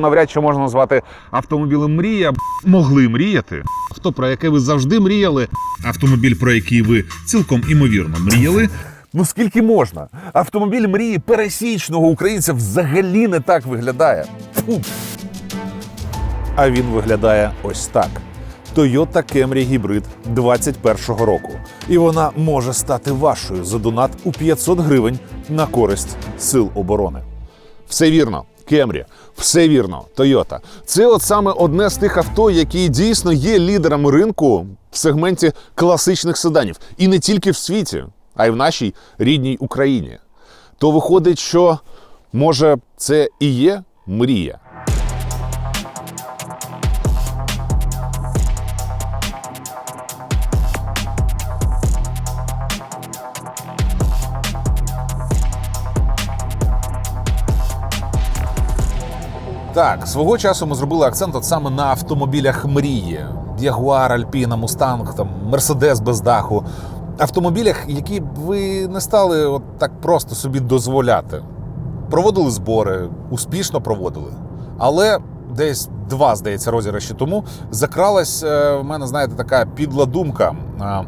навряд чи можна назвати автомобілем мрія. Могли мріяти. Хто про яке ви завжди мріяли? Автомобіль, про який ви цілком імовірно мріяли. Ну скільки можна? Автомобіль мрії пересічного українця взагалі не так виглядає. Фу. А він виглядає ось так. Toyota Camry Hybrid 21-го року. І вона може стати вашою за донат у 500 гривень на користь сил оборони. Все вірно. Кемрі, все вірно, Тойота. Це от саме одне з тих авто, які дійсно є лідерами ринку в сегменті класичних седанів. І не тільки в світі, а й в нашій рідній Україні. То виходить, що може це і є мрія. Так, свого часу ми зробили акцент от саме на автомобілях мрії: Ягуар, Альпіна, Мустанг, там Мерседес без даху. Автомобілях, які б ви не стали от так просто собі дозволяти. Проводили збори, успішно проводили. Але десь два, здається, розіграші тому закралась е, в мене, знаєте, така підла думка. А,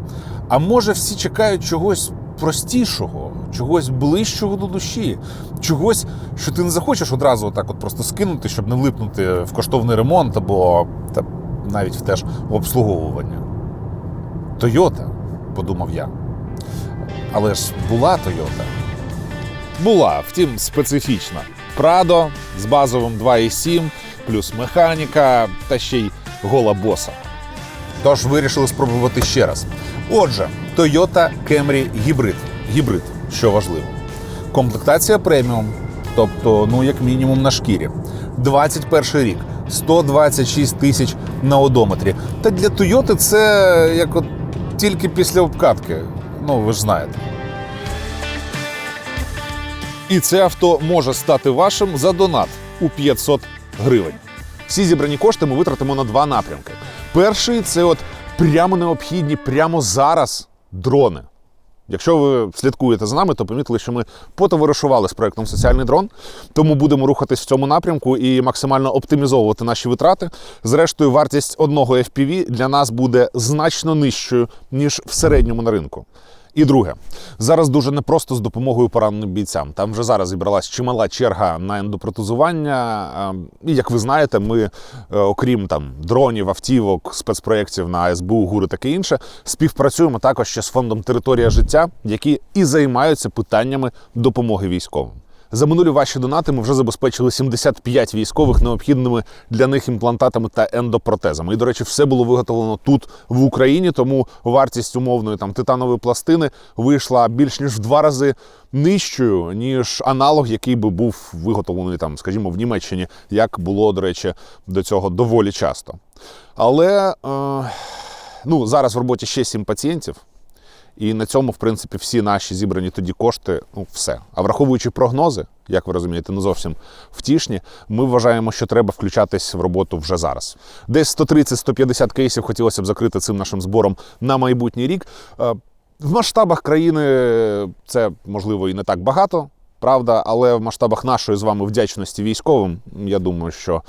а може, всі чекають чогось простішого, чогось ближчого до душі, чогось, що ти не захочеш одразу отак от просто скинути, щоб не влипнути в коштовний ремонт або та, навіть в теж обслуговування. Тойота, подумав я. Але ж була Тойота. Була, втім, специфічна. Прадо з базовим 2,7, плюс механіка та ще й гола боса. Тож вирішили спробувати ще раз. Отже, Toyota Camry Hybrid. Гібрид, що важливо. Комплектація преміум, тобто, ну, як мінімум, на шкірі. 21 рік, 126 тисяч на одометрі. Та для Toyota це як от тільки після обкатки. Ну, ви ж знаєте. І це авто може стати вашим за донат у 500 гривень. Всі зібрані кошти ми витратимо на два напрямки. Перший це от прямо необхідні прямо зараз дрони. Якщо ви слідкуєте за нами, то помітили, що ми потоваришували з проектом Соціальний дрон, тому будемо рухатись в цьому напрямку і максимально оптимізовувати наші витрати. Зрештою, вартість одного FPV для нас буде значно нижчою ніж в середньому на ринку. І друге, зараз дуже непросто з допомогою пораненим бійцям. Там вже зараз зібралась чимала черга на ендопротезування. Ем, І як ви знаєте, ми, е, окрім там дронів, автівок, спецпроєктів на СБУ, ГУРи таке інше, співпрацюємо також ще з фондом Територія життя, які і займаються питаннями допомоги військовим. За минулі ваші донати ми вже забезпечили 75 військових необхідними для них імплантатами та ендопротезами. І, до речі, все було виготовлено тут, в Україні, тому вартість умовної там титанової пластини вийшла більш ніж в два рази нижчою, ніж аналог, який би був виготовлений там, скажімо, в Німеччині, як було, до речі, до цього доволі часто. Але е, ну, зараз в роботі ще сім пацієнтів. І на цьому, в принципі, всі наші зібрані тоді кошти, ну все. А враховуючи прогнози, як ви розумієте, не зовсім втішні, ми вважаємо, що треба включатись в роботу вже зараз. Десь 130-150 кейсів хотілося б закрити цим нашим збором на майбутній рік. Е, В масштабах країни це можливо і не так багато, правда, але в масштабах нашої з вами вдячності військовим, я думаю, що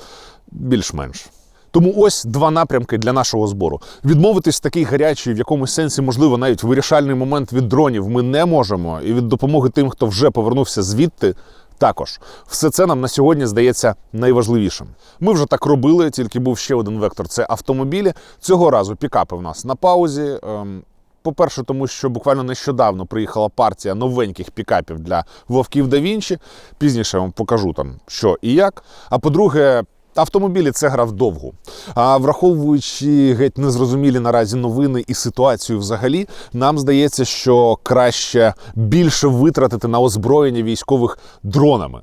більш-менш. Тому ось два напрямки для нашого збору. Відмовитись такий гарячий, в якомусь сенсі, можливо, навіть вирішальний момент від дронів ми не можемо. І від допомоги тим, хто вже повернувся звідти. Також все це нам на сьогодні здається найважливішим. Ми вже так робили, тільки був ще один вектор це автомобілі. Цього разу пікапи в нас на паузі. Ем, По-перше, тому що буквально нещодавно приїхала партія новеньких пікапів для вовків да Вінчі. Пізніше я вам покажу там, що і як. А по-друге, Автомобілі це гра вдовгу. А враховуючи геть незрозумілі наразі новини і ситуацію взагалі, нам здається, що краще більше витратити на озброєння військових дронами.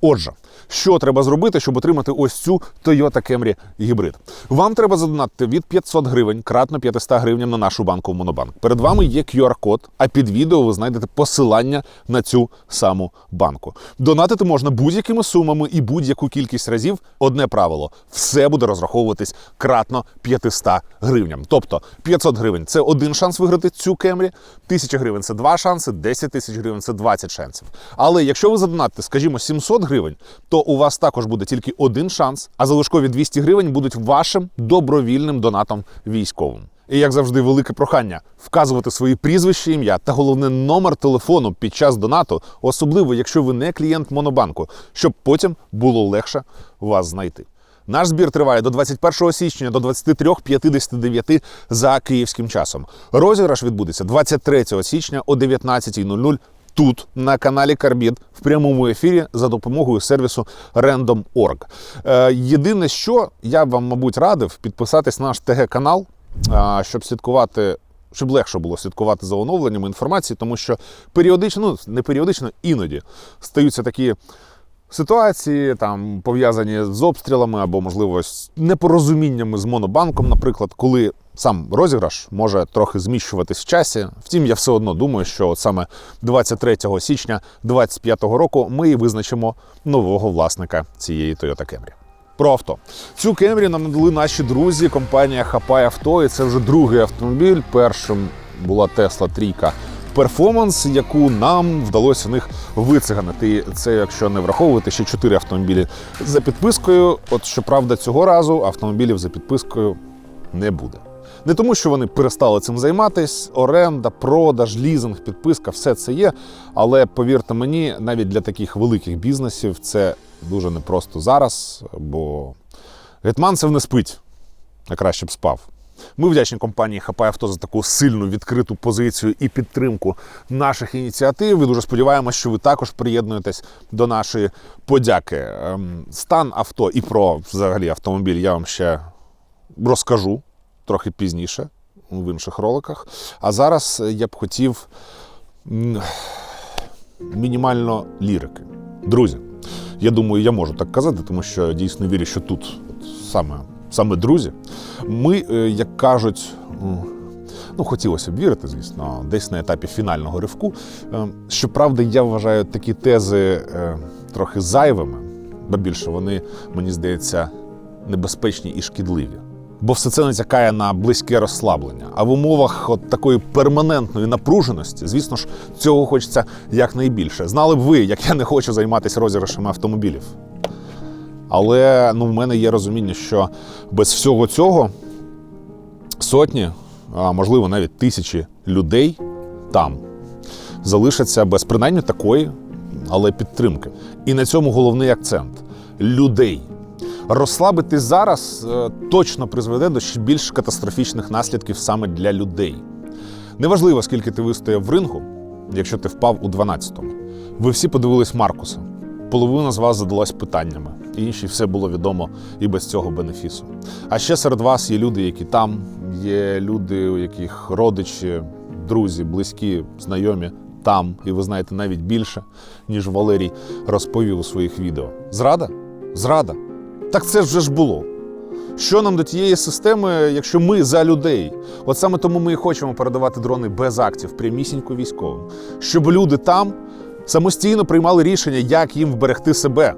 Отже, що треба зробити, щоб отримати ось цю Toyota Camry гібрид? Вам треба задонатити від 500 гривень кратно 500 гривням на нашу банку Монобанк. Перед вами є QR-код, а під відео ви знайдете посилання на цю саму банку. Донатити можна будь-якими сумами і будь-яку кількість разів. Одне правило: все буде розраховуватись кратно 500 гривням. Тобто 500 гривень це один шанс виграти цю Camry, 1000 гривень це два шанси, 10 тисяч гривень це 20 шансів. Але якщо ви задонатите, скажімо, 700 гривень, то то у вас також буде тільки один шанс, а залишкові 200 гривень будуть вашим добровільним донатом військовим. І як завжди, велике прохання вказувати свої прізвища, ім'я та головне номер телефону під час донату, особливо якщо ви не клієнт Монобанку, щоб потім було легше вас знайти. Наш збір триває до 21 січня до 23.59 за київським часом. Розіграш відбудеться 23 січня о 19.00 тут, на каналі Карбід, в прямому ефірі за допомогою сервісу Random.org. Е, єдине, що я вам, мабуть, радив підписатись на наш ТГ-канал, е, щоб слідкувати. Щоб легше було слідкувати за оновленнями інформації, тому що періодично, ну не періодично, іноді стаються такі ситуації, там пов'язані з обстрілами або, можливо, з непорозуміннями з монобанком, наприклад, коли сам розіграш може трохи зміщуватись в часі. Втім, я все одно думаю, що от саме 23 січня 2025 року ми і визначимо нового власника цієї Toyota Camry. Про авто. Цю Camry нам надали наші друзі, компанія Хапай Авто, і це вже другий автомобіль. Першим була Tesla Трійка перформанс, яку нам вдалося у них вициганити. І Це якщо не враховувати ще чотири автомобілі за підпискою. От щоправда, цього разу автомобілів за підпискою не буде. Не тому, що вони перестали цим займатись, оренда, продаж, лізинг, підписка, все це є. Але повірте мені, навіть для таких великих бізнесів це дуже непросто зараз, бо Гетманцев не спить, а краще б спав. Ми вдячні компанії Хапай Авто за таку сильну відкриту позицію і підтримку наших ініціатив. І дуже сподіваємося, що ви також приєднуєтесь до нашої подяки. Ем, Стан авто і про взагалі автомобіль я вам ще розкажу трохи пізніше в інших роликах. А зараз я б хотів мінімально лірики. Друзі, я думаю, я можу так казати, тому що дійсно вірю, що тут саме, саме друзі. Ми, е, як кажуть, ну хотілося б вірити, звісно, десь на етапі фінального ривку. Е, Щоправда, я вважаю такі тези е, трохи зайвими, бо більше вони, мені здається, небезпечні і шкідливі. Бо все це натякає на близьке розслаблення. А в умовах от такої перманентної напруженості, звісно ж, цього хочеться якнайбільше. Знали б ви, як я не хочу займатися розіграшами автомобілів. Але ну, в мене є розуміння, що без всього цього сотні, а можливо навіть тисячі людей там залишаться без принаймні такої, але підтримки. І на цьому головний акцент людей. Розслабитись зараз е, точно призведе до ще більш катастрофічних наслідків саме для людей. Неважливо, скільки ти вистояв в рингу, якщо ти впав у 12-му. Ви всі подивились Маркуса. Половина з вас задалась питаннями, інші все було відомо і без цього бенефісу. А ще серед вас є люди, які там, є люди, у яких родичі, друзі, близькі, знайомі там, і ви знаєте навіть більше, ніж Валерій розповів у своїх відео. Зрада? Зрада. Так це вже ж було. Що нам до тієї системи, якщо ми за людей? От саме тому ми і хочемо передавати дрони без актів, прямісінько військовим, щоб люди там самостійно приймали рішення, як їм вберегти себе,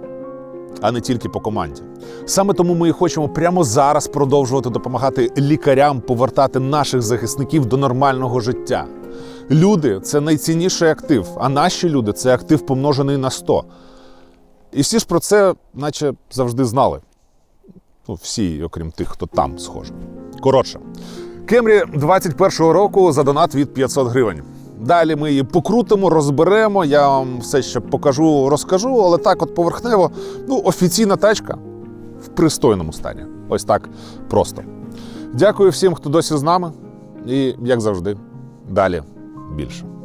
а не тільки по команді. Саме тому ми і хочемо прямо зараз продовжувати допомагати лікарям повертати наших захисників до нормального життя. Люди це найцінніший актив, а наші люди це актив помножений на 100. І всі ж про це, наче завжди знали. Ну, всі, окрім тих, хто там схоже. Коротше, Кемрі 21-го року за донат від 500 гривень. Далі ми її покрутимо, розберемо. Я вам все ще покажу, розкажу, але так, от поверхнево, ну, офіційна тачка в пристойному стані. Ось так просто. Дякую всім, хто досі з нами. І, як завжди, далі більше.